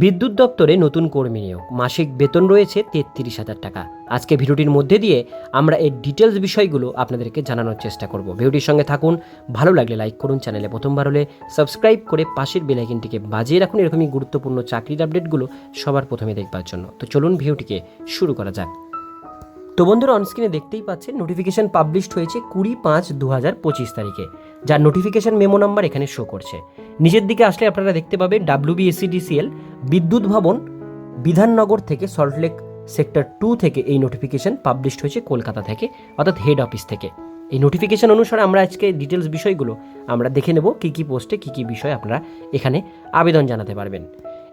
বিদ্যুৎ দপ্তরে নতুন কর্মী নিয়োগ। মাসিক বেতন রয়েছে তেত্রিশ হাজার টাকা। আজকে ভিডিওটির মধ্যে দিয়ে আমরা এর ডিটেলস বিষয়গুলো আপনাদেরকে জানানোর চেষ্টা করব। ভিডিওটির সঙ্গে থাকুন, ভালো লাগলে লাইক করুন চ্যানেলে প্রথমবার হলে সাবস্ক্রাইব করে পাশের বেলাইকিনটিকে বাজিয়ে রাখুন। এরকমই গুরুত্বপূর্ণ চাকরির আপডেটগুলো সবার প্রথমে দেখবার জন্য। তো চলুন ভিডিওটিকে শুরু করা যাক। তো বন্ধুরা অনস্ক্রিনে দেখতেই পাচ্ছেন নোটিফিকেশন পাবলিশড হয়েছে কুড়ি পাঁচ দু হাজার পঁচিশ তারিখে। যার নোটিফিকেশন মেমো নাম্বার এখানে শো করছে। নিচের দিকে আসলে আপনারা দেখতে পাবেন ডাব্লিউবিএসিডিসিএল বিদ্যুৎ ভবন বিধাননগর থেকে সল্টলেক সেক্টর টু থেকে এই নোটিফিকেশন পাবলিশড হয়েছে কলকাতা থেকে, অর্থাৎ হেড অফিস থেকে। এই নোটিফিকেশন অনুসারে আমরা আজকে ডিটেলস বিষয়গুলো আমরা দেখে নেব, কী কী পোস্টে কী কী বিষয় আপনারা এখানে আবেদন জানাতে পারবেন।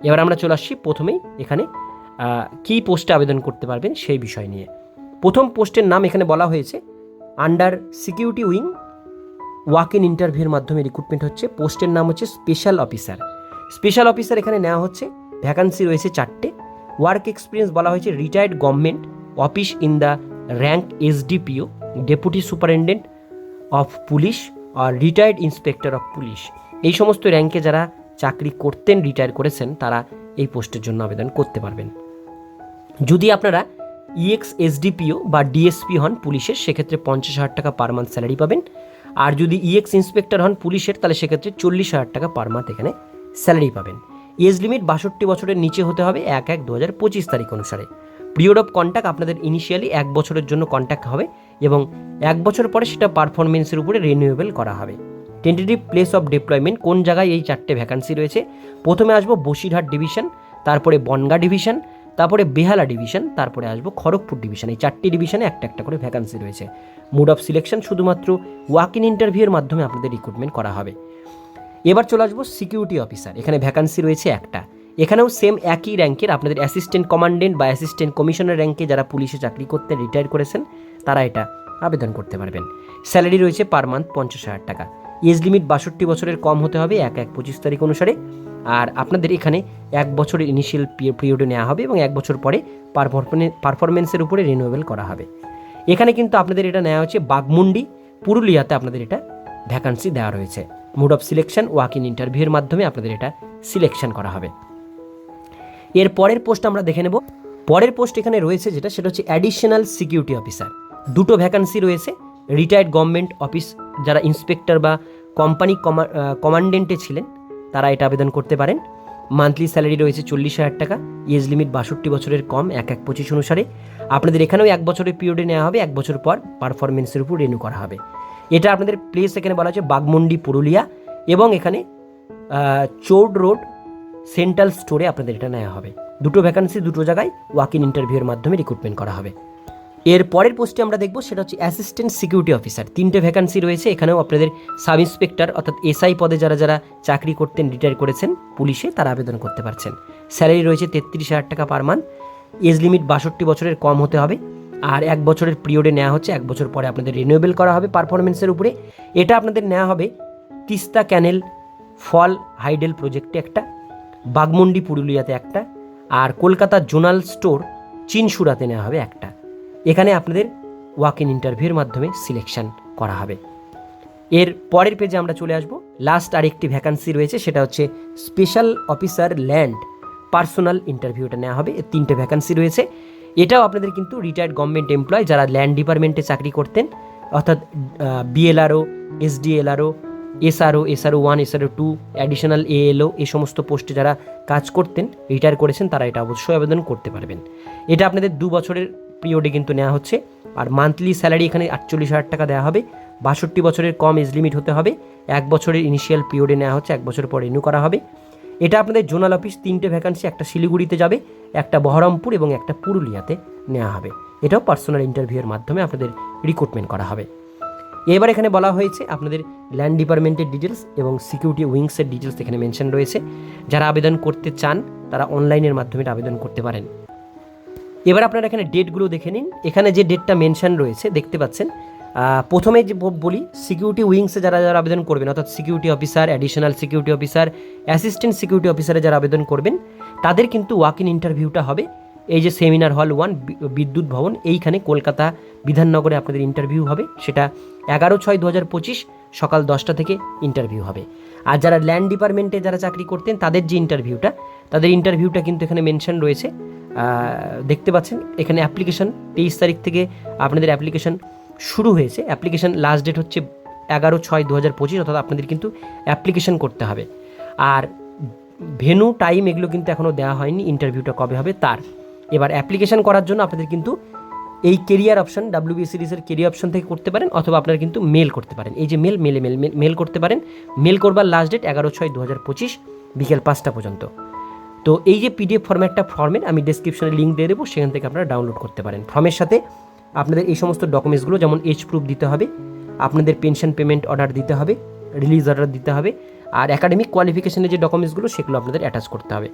এবার আমরা চলে আসছি প্রথমেই এখানে কী পোস্টে আবেদন করতে পারবেন সেই বিষয় নিয়ে। প্রথম পোস্টের নাম এখানে বলা হয়েছে under security wing walk in ইন্টারভিউর মাধ্যমে রিক্রুটমেন্ট হচ্ছে। পোস্টের নাম হচ্ছে স্পেশাল অফিসার স্পেশাল অফিসার এখানে নেওয়া হচ্ছে ভ্যাকান্সি রয়েছে চারটে। ওয়ার্ক এক্সপিরিয়েন্স বলা হয়েছে retired government office in the rank SDPO, deputy superintendent of police R retired inspector of police. এই সমস্ত র্যাঙ্কে যারা চাকরি করতেন, রিটায়ার করেছেন, তারা এই পোস্টের জন্য আবেদন করতে পারবেন। যদি আপনারা ইএক্স এসডিপিও বা ডিএসপি হন পুলিশের, সেক্ষেত্রে পঞ্চাশ হাজার টাকা পার মান্থ স্যালারি পাবেন। আর যদি ইএক্স ইন্সপেক্টর হন পুলিশের, তাহলে সেক্ষেত্রে চল্লিশ হাজার টাকা পার মান্থ এখানে স্যালারি পাবেন। এজ লিমিট বাষট্টি বছরের নিচে হতে হবে এক এক দু হাজার পঁচিশ তারিখ অনুসারে। পিরিয়ড অফ কন্ট্যাক্ট আপনাদের ইনিশিয়ালি এক বছরের জন্য কন্ট্যাক্ট হবে এবং এক বছর পরে সেটা পারফরমেন্সের উপরে রিনিউয়েবল করা হবে। টেন্টেটিভ প্লেস অফ ডিপ্লয়মেন্ট কোন জায়গায় এই চারটে ভ্যাকান্সি রয়েছে? প্রথমে আসব বসিরহাট ডিভিশন তারপরে বনগা ডিভিশন তারপরে বেহালা ডিভিশন তারপরে আসব খড়গপুর ডিভিশন এই চারটি ডিভিশনে একটা একটা করে ভ্যাকান্সি রয়েছে। মুড অফ সিলেকশন শুধুমাত্র ওয়াক ইন ইন্টারভিউয়ের মাধ্যমে আপনাদের রিক্রুটমেন্ট করা হবে। এবার চলে আসব সিকিউরিটি অফিসার এখানে ভ্যাকান্সি রয়েছে একটা। এখানেও সেম একই র্যাঙ্কের আপনাদের অ্যাসিস্ট্যান্ট কমান্ডেন্ট বা অ্যাসিস্ট্যান্ট কমিশনার র্যাঙ্কে যারা পুলিশে চাকরি করতে রিটায়ার করেছেন, তারা এটা আবেদন করতে পারবেন। স্যালারি রয়েছে পার মান্থ পঞ্চাশ হাজার টাকা। এজ লিমিট বাষট্টি বছরের কম হতে হবে এক এক পঁচিশ তারিখ অনুসারে। আর আপনাদের এখানে এক বছরের ইনিশিয়াল পিরিয়ডে নেওয়া হবে এবং এক বছর পরে পারফরমেন্সের উপরে রিনিউয়েবল করা হবে। এখানে কিন্তু আপনাদের এটা নেওয়া হচ্ছে বাগমুন্ডি, পুরুলিয়াতে আপনাদের এটা ভ্যাকান্সি দেওয়া রয়েছে। Mode of selection walk in ইন্টারভিউর মাধ্যমে আপনাদের এটা সিলেকশন করা হবে। এর পরের পোস্ট আমরা দেখে নেব। পরের পোস্ট এখানে রয়েছে যেটা, সেটা হচ্ছে অ্যাডিশনাল সিকিউরিটি অফিসার দুটো ভ্যাকান্সি রয়েছে। রিটায়ার্ড গভর্নমেন্ট অফিস যারা ইন্সপেক্টর বা কোম্পানি কমান্ডেন্টে ছিলেন, তারা এটা আবেদন করতে পারেন। মান্থলি স্যালারি রয়েছে চল্লিশ হাজার টাকা। এজ লিমিট বাষট্টি বছরের কম, এক এক পঁচিশ অনুসারে। আপনাদের এখানেও এক বছরের পিরিয়ডে নেওয়া হবে, এক বছর পর পারফরমেন্সের উপর রেনু করা হবে। এটা আপনাদের প্লেস এখানে বলা হচ্ছে বাগমন্ডি, পুরুলিয়া এবং এখানে চৌড রোড, সেন্ট্রাল স্টোরে আপনাদের এটা নেওয়া হবে। দুটো ভ্যাকান্সি দুটো জায়গায় ওয়াক ইন ইন্টারভিউয়ের মাধ্যমে রিক্রুটমেন্ট করা হবে। এর পরের পোস্টে আমরা দেখব, সেটা হচ্ছে অ্যাসিস্ট্যান্ট সিকিউরিটি অফিসার তিনটে ভ্যাকান্সি রয়েছে, এখানেও আপনাদের সাব ইন্সপেক্টর অর্থাৎ এসআই পদে যারা যারা চাকরি করতেন রিটায়ার করেছেন, পুলিশে তারা আবেদন করতে পারছেন। স্যালারি রয়েছে তেত্রিশ হাজার টাকা পার মান্থ এজ লিমিট বাষট্টি বছরের কম হতে হবে। আর এক বছরের পিরিয়ডে নেওয়া হচ্ছে, এক বছর পরে আপনাদের রিনিউয়েবল করা হবে পারফরমেন্সের উপরে। এটা আপনাদের নেওয়া হবে তিস্তা ক্যানেল ফল হাইডেল প্রজেক্টে একটা বাগমন্ডি পুরুলিয়াতে একটা, আর কলকাতা জোনাল স্টোর চিনসুরাতে নেওয়া হবে একটা। এখানে আপনাদের ওয়াক ইন ইন্টারভিউর মাধ্যমে সিলেকশন করা হবে। এর পরের পেজে আমরা চলে আসব। লাস্ট আরেকটি ভ্যাকান্সি রয়েছে, সেটা হচ্ছে স্পেশাল অফিসার ল্যান্ড পার্সোনাল ইন্টারভিউটা নেওয়া হবে। তিনটে ভ্যাকান্সি রয়েছে। এটাও আপনাদের কিন্তু রিটায়ার্ড গভর্নমেন্ট এমপ্লয় যারা ল্যান্ড ডিপার্টমেন্টে চাকরি করতেন, অর্থাৎ BLRO SDLRO SRO SRO one SRO two additional ALO এই সমস্ত পোস্টে যারা কাজ করতেন রিটায়ার করেছেন, তারা এটা অবশ্যই আবেদন করতে পারবেন। এটা আপনাদের দু বছরের পিরিয়ডে কিন্তু নেওয়া হচ্ছে, আর মান্থলি স্যালারি এখানে আটচল্লিশ হাজার টাকা দেওয়া হবে, বাষট্টি বছরের কম এজ লিমিট হতে হবে, এক বছরের ইনিশিয়াল পিরিয়ডে নেওয়া হচ্ছে, এক বছর পর রিনিউ করা হবে। এটা আপনাদের জোনাল অফিস তিনটে ভ্যাকান্সি একটা শিলিগুড়িতে যাবে, একটা বহরমপুর এবং একটা পুরুলিয়াতে নেওয়া হবে। এটাও পার্সোনাল ইন্টারভিউয়ের মাধ্যমে আপনাদের রিক্রুটমেন্ট করা হবে। এবার এখানে বলা হয়েছে আপনাদের ল্যান্ড ডিপার্টমেন্টের ডিটেলস এবং সিকিউরিটি উইংসের ডিটেলস এখানে মেনশন রয়েছে। যারা আবেদন করতে চান, তারা অনলাইনের মাধ্যমে আবেদন করতে পারেন। এবার আপনারা এখানে ডেটগুলো দেখে নিন। এখানে যে ডেটটা মেনশন রয়েছে, দেখতে পাচ্ছেন প্রথমে যে বলি সিকিউরিটি উইংসে যারা যারা আবেদন করবেন, অর্থাৎ security officer additional security officer assistant security অফিসারে যারা আবেদন করবেন, তাদের কিন্তু ওয়াক ইন ইন্টারভিউটা হবে। এই যে সেমিনার হল ওয়ান বিদ্যুৎ ভবন, এইখানে কলকাতা বিধাননগরে আপনাদের ইন্টারভিউ হবে। সেটা এগারো ছয় দু হাজার পঁচিশ সকাল দশটা থেকে ইন্টারভিউ হবে। আর যারা ল্যান্ড ডিপার্টমেন্টে যারা চাকরি করতেন, তাদের যে ইন্টারভিউটা তাদের ইন্টারভিউটা কিন্তু এখানে মেনশন রয়েছে। দেখতে পাচ্ছেন, এখানে অ্যাপ্লিকেশন তেইশ তারিখ থেকে আপনাদের অ্যাপ্লিকেশন শুরু হয়েছে। অ্যাপ্লিকেশন লাস্ট ডেট হচ্ছে এগারো ছয় দু হাজার পঁচিশ, অর্থাৎ আপনাদের কিন্তু অ্যাপ্লিকেশন করতে হবে। আর ভেনু টাইম এগুলো কিন্তু এখনও দেওয়া হয়নি ইন্টারভিউটা কবে হবে তার। এবার অ্যাপ্লিকেশন করার জন্য আপনাদের কিন্তু এই কেরিয়ার অপশন ডাব্লিউবি সিরিজের কেরিয়ার অপশন থেকে করতে পারেন, অথবা আপনারা কিন্তু মেল করতে পারেন। এই যে মেল মেলে মেল মেল করতে পারেন। মেল করবার লাস্ট ডেট এগারো ছয় দু হাজার পঁচিশ, বিকেল পাঁচটা পর্যন্ত। তো এই যে পিডিএফ ফর্ম্যাটটা ফর্মেট আমি ডেসক্রিপশনে লিঙ্ক দিয়ে দেবো, সেখান থেকে আপনারা ডাউনলোড করতে পারেন। ফর্মের সাথে আপনাদের এই সমস্ত ডকুমেন্টসগুলো যেমন এজ প্রুফ দিতে হবে, আপনাদের পেনশন পেমেন্ট অর্ডার দিতে হবে রিলিজ অর্ডার দিতে হবে, আর একাডেমিক কোয়ালিফিকেশনের যে ডকুমেন্টসগুলো সেগুলো আপনাদের অ্যাটাচ করতে হবে।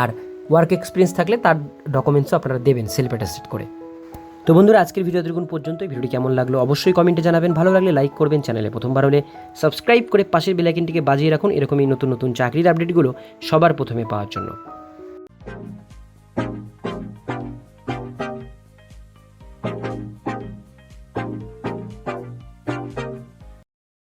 আর ওয়ার্ক এক্সপিরিয়েন্স থাকলে তার ডকুমেন্টসও আপনারা দেবেন সেলফ অ্যাটাস্টেড করে। তো বন্ধুরা, আজকের ভিডিও দেখুন পর্যন্ত ভিডিওটি কেমন লাগল অবশ্যই কমেন্টে জানাবেন। ভালো লাগলে লাইক করবেন চ্যানেলে প্রথমবার হলে সাবস্ক্রাইব করে পাশের বেলাইকিনটিকে বাজিয়ে রাখুন। এরকমই নতুন নতুন চাকরির আপডেটগুলো সবার প্রথমে পাওয়ার জন্য।